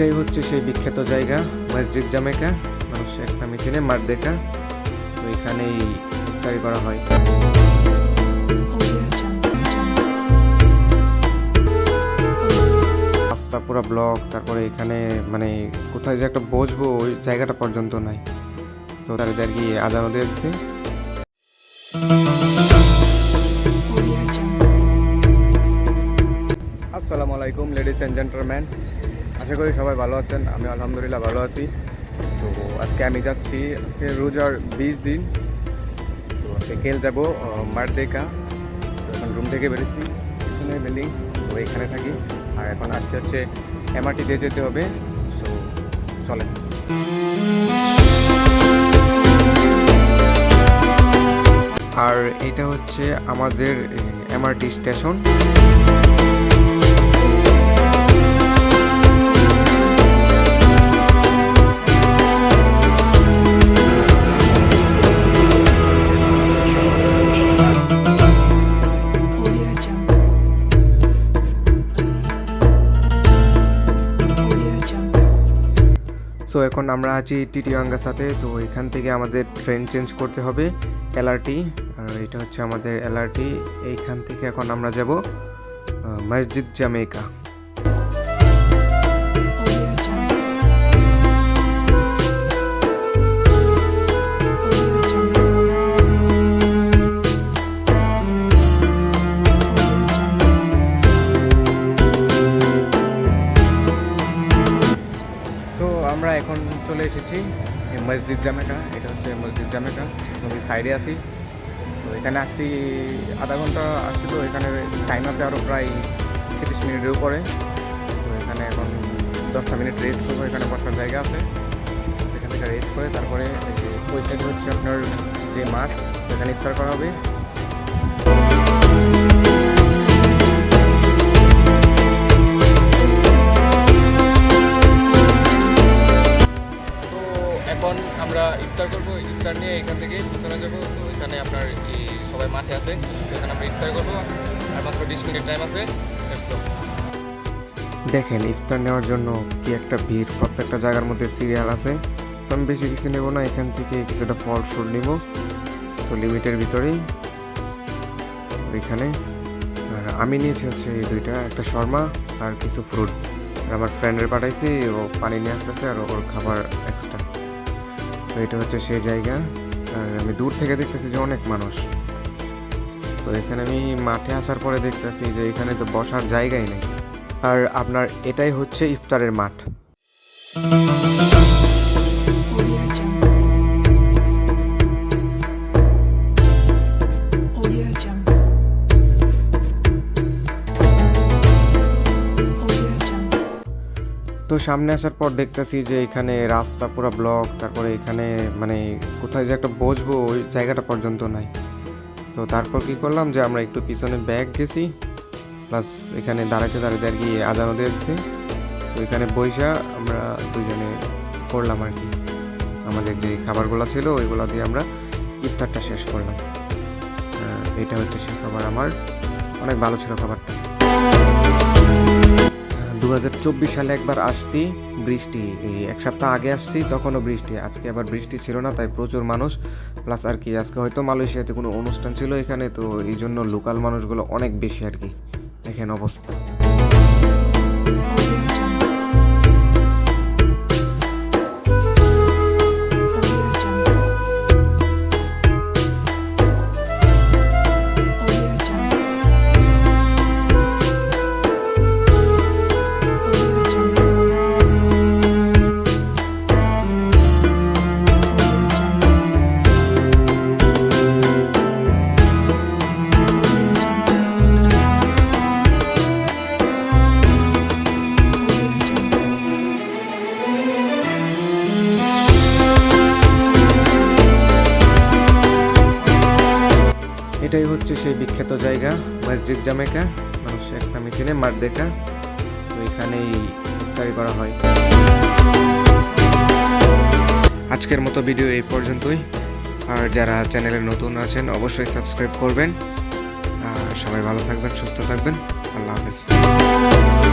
এটাই হচ্ছে সেই বিখ্যাত জায়গা, মসজিদ জামেকা মানুষ একটা মেশিনে মার দেখা। তো এখানেই ইফতারি করা হয়। পুরো ব্লক, তারপরে এখানে মানে কোথায় যে একটা বসবো, ওই জায়গাটা পর্যন্ত নাই। তো তাদের আর কি আজানও দিয়ে দিচ্ছে আসসালামু আলাইকুম লেডিস অ্যান্ড জেন্টলম্যান আশা করি সবাই ভালো আছেন, আমি আলহামদুলিল্লাহ ভালো আছি। তো আজকে আমি যাচ্ছি, আজকে রোজার বিশ দিন। তো আজকে কেল যাব মার দেখা। তো এখন রুম থেকে বেরিয়েছি, এখানে বিল্ডিং তো এখানে থাকি। আর এখন আসছে হচ্ছে এমআরটি দিয়ে যেতে হবে, তো চলেন। আর এটা হচ্ছে আমাদের এমআরটি স্টেশন সো এখন আমরা আছি টিটিওয়াঙ্গার সাথে। তো এখান থেকে আমাদের ট্রেন চেঞ্জ করতে হবে এলআরটি আর এটা হচ্ছে আমাদের এলআরটি এইখান থেকে এখন আমরা যাব মসজিদ জামেকা চলে এসেছি এই মসজিদ জামেকা, এটা হচ্ছে মসজিদ জামেকা নদীর সাইডে আসি। তো এখানে আসছি, আধা ঘণ্টা আসছি তো এখানে টাইম আছে আরও প্রায় তিরিশ মিনিটের উপরে। তো এখানে এখন দশটা মিনিট রেস্ট করব, এখানে বসার জায়গা আছে। সেখান থেকে রেস্ট করে তারপরে ওই সাইডে হচ্ছে আপনার যে মাঠ, সেখানে ইফতার করা হবে। ইফতার করব, ইফতার নিয়ে এখান থেকে পিছনে যাব। তো এখানে আপনার এই সবাই মাঠে আছে তো এখানে আমরা ইফতার করব। আর মাত্র বিশ মিনিট টাইম আছে দেখেন, ইফতার নেওয়ার জন্য কি একটা ভিড়? প্রত্যেকটা জায়গার মধ্যে সিরিয়াল আছে। সো আমি বেশি কিছু নেব না, এখান থেকে কিছুটা ফল ফুল নেব। সো লিমিটের ভিতরেই। এখানে। আমি নিয়েছি হচ্ছে এই দুইটা, একটা শর্মা আর কিছু ফ্রুট আর আমার ফ্রেন্ডের পাঠাইছি, ও পানি নিয়ে আসতেছে আর ওর খাবার এক্সট্রা তো এটা হচ্ছে সেই জায়গা। আর আমি দূর থেকে দেখতেছি যে অনেক মানুষ। তো এখানে আমি মাঠে আসার পরে দেখতেছি যে এখানে তো বসার জায়গাই নেই। আর আপনার এটাই হচ্ছে ইফতারের মাঠ। সামনে আসার পর দেখতেছি যে এখানে রাস্তা পুরো ব্লক তারপরে এখানে মানে কোথায় যে একটা বসবো ওই জায়গাটা পর্যন্ত নাই। তো তারপর কি করলাম যে আমরা একটু পিছনে ব্যাগ গেছি প্লাস এখানে দাঁড়াতে দাঁড়াতে আর কি আজানও দিয়ে দিছে। তো এখানে বৈশা আমরা দুজনে করলাম আর কি। আমাদের যে খাবারগুলো ছিল ওইগুলো দিয়ে আমরা ইফতারটা শেষ করলাম। এটা হচ্ছে সেই খাবার আমার। অনেক ভালো ছিল খাবারটা। দু হাজার চব্বিশ সালে একবার আসছি, বৃষ্টি, এই এক সপ্তাহ আগে আসছি, তখনও বৃষ্টি, আজকে আবার বৃষ্টি ছিল না, তাই প্রচুর মানুষ, প্লাস আর কি আজকে হয়তো মালয়েশিয়াতে কোনো অনুষ্ঠান ছিল এখানে, তো এই জন্য লোকাল মানুষগুলো অনেক বেশি আর কি, এখানে অবস্থা। এটাই হচ্ছে সেই বিখ্যাত জায়গা, মসজিদ জামেকা মানুষ একটা নামে চিনে তো এখানেই ইফতারি করা হয়। আজকের মতো ভিডিও এই পর্যন্তই। আর যারা চ্যানেলে নতুন আছেন, অবশ্যই সাবস্ক্রাইব করবেন। আর সবাই ভালো থাকবেন, সুস্থ থাকবেন। আল্লাহ হাফেজ।